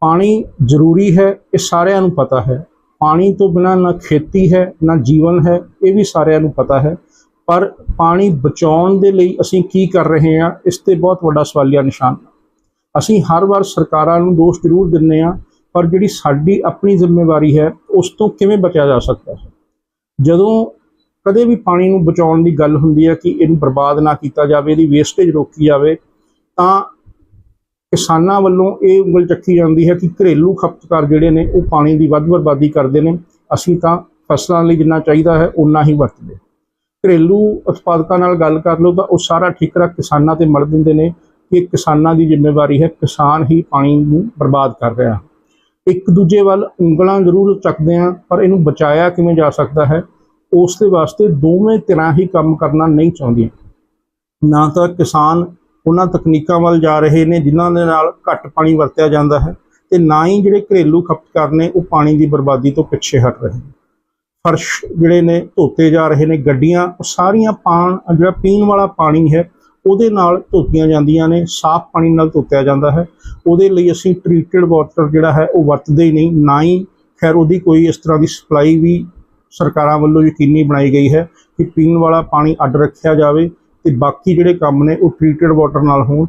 ਪਾਣੀ ਜ਼ਰੂਰੀ ਹੈ, ਇਹ ਸਾਰਿਆਂ ਨੂੰ ਪਤਾ ਹੈ। ਪਾਣੀ ਤੋਂ ਬਿਨਾਂ ਨਾ ਖੇਤੀ ਹੈ, ਨਾ ਜੀਵਨ ਹੈ, ਇਹ ਵੀ ਸਾਰਿਆਂ ਨੂੰ ਪਤਾ ਹੈ। ਪਰ ਪਾਣੀ ਬਚਾਉਣ ਦੇ ਲਈ ਅਸੀਂ ਕੀ ਕਰ ਰਹੇ ਹਾਂ, ਇਸ ਤੇ ਬਹੁਤ ਵੱਡਾ ਸਵਾਲੀਆ ਨਿਸ਼ਾਨ ਅਸੀਂ ਹਰ ਵਾਰ ਸਰਕਾਰਾਂ ਨੂੰ ਦੋਸ਼ ਜ਼ਰੂਰ ਦਿੰਦੇ ਹਾਂ, ਪਰ ਜਿਹੜੀ ਸਾਡੀ ਆਪਣੀ ਜ਼ਿੰਮੇਵਾਰੀ ਹੈ, ਉਸ ਤੋਂ ਕਿਵੇਂ ਬਚਿਆ ਜਾ ਸਕਦਾ ਹੈ? ਜਦੋਂ ਕਦੇ ਵੀ ਪਾਣੀ ਨੂੰ ਬਚਾਉਣ ਦੀ ਗੱਲ ਹੁੰਦੀ ਹੈ ਕਿ ਇਹਨੂੰ ਬਰਬਾਦ ਨਾ ਕੀਤਾ ਜਾਵੇ, ਇਹਦੀ ਵੇਸਟੇਜ ਰੋਕੀ ਜਾਵੇ, ਤਾਂ ਕਿਸਾਨਾਂ ਵੱਲੋਂ ਇਹ ਉਂਗਲ ਚੱਕੀ ਜਾਂਦੀ ਹੈ ਕਿ ਘਰੇਲੂ ਖਪਤਕਾਰ ਜਿਹੜੇ ਨੇ ਉਹ ਪਾਣੀ ਦੀ ਵੱਧ ਬਰਬਾਦੀ ਕਰਦੇ ਨੇ। ਅਸੀਂ ਤਾਂ ਫਸਲਾਂ ਲਈ ਜਿੰਨਾ ਚਾਹੀਦਾ ਹੈ ਉਨਾ ਹੀ ਵਰਤਦੇ ਘਰੇਲੂ ਉਤਪਾਦਕਾਂ ਨਾਲ ਗੱਲ ਕਰ ਲਓ ਤਾਂ ਉਹ ਸਾਰਾ ਠਿਕਰਾ ਕਿਸਾਨਾਂ ਤੇ ਮੜ ਦਿੰਦੇ ਨੇ ਕਿ ਕਿਸਾਨਾਂ ਦੀ ਜ਼ਿੰਮੇਵਾਰੀ ਹੈ, ਕਿਸਾਨ ਹੀ ਪਾਣੀ ਨੂੰ ਬਰਬਾਦ ਕਰ ਰਿਹਾ ਇੱਕ ਦੂਜੇ ਵੱਲ ਉਂਗਲਾਂ ਜ਼ਰੂਰ ਚੱਕਦੇ ਆ ਪਰ ਇਹਨੂੰ ਬਚਾਇਆ ਕਿਵੇਂ ਜਾ ਸਕਦਾ ਹੈ, ਉਸ ਦੇ ਵਾਸਤੇ ਦੋਵੇਂ ਤਰ੍ਹਾਂ ਹੀ ਕੰਮ ਕਰਨਾ ਨਹੀਂ ਚਾਹੁੰਦੀਆਂ। ਨਾ ਤਾਂ ਕਿਸਾਨ ਉਹਨਾਂ ਤਕਨੀਕਾਂ ਵੱਲ ਜਾ ਰਹੇ ਨੇ, ਜਿਨ੍ਹਾਂ ਦੇ ਨਾਲ ਘੱਟ ਪਾਣੀ ਵਰਤਿਆ ਜਾਂਦਾ ਹੈ ਤੇ ਨਾ ਹੀ ਜਿਹੜੇ ਘਰੇਲੂ ਖਪਤਕਾਰ ਨੇ, ਉਹ ਪਾਣੀ ਦੀ ਬਰਬਾਦੀ ਤੋਂ ਪਿੱਛੇ ਹਟ ਰਹੇ ਨੇ। ਫਰਸ਼ ਜਿਹੜੇ ਨੇ, ਧੋਤੇ ਜਾ ਰਹੇ ਨੇ, ਗੱਡੀਆਂ, ਉਹ ਸਾਰੀਆਂ ਪਾਣ ਜਿਹੜਾ ਪੀਣ ਵਾਲਾ ਪਾਣੀ ਹੈ, ਉਹਦੇ ਨਾਲ ਧੋਤੀਆਂ ਜਾਂਦੀਆਂ ਨੇ, ਸਾਫ਼ ਪਾਣੀ ਨਾਲ ਧੋਤਿਆ ਜਾਂਦਾ ਹੈ। ਉਹਦੇ ਲਈ ਅਸੀਂ ਟ੍ਰੀਟਡ ਵਾਟਰ ਜਿਹੜਾ ਹੈ, ਉਹ ਵਰਤਦੇ ਹੀ ਨਹੀਂ, ਨਾ ਹੀ ਖੈਰ ਉਹਦੀ ਕੋਈ ਇਸ ਤਰ੍ਹਾਂ ਦੀ ਸਪਲਾਈ ਵੀ ਸਰਕਾਰਾਂ ਵੱਲੋਂ ਯਕੀਨੀ ਬਣਾਈ ਗਈ ਹੈ ਕਿ ਪੀਣ ਵਾਲਾ ਪਾਣੀ ਅੱਡ ਰੱਖਿਆ ਜਾਵੇ ਤੇ ਬਾਕੀ ਜਿਹੜੇ ਕੰਮ ਨੇ ਉਹ ਟ੍ਰੀਟਡ ਵਾਟਰ ਨਾਲ ਹੋਣ।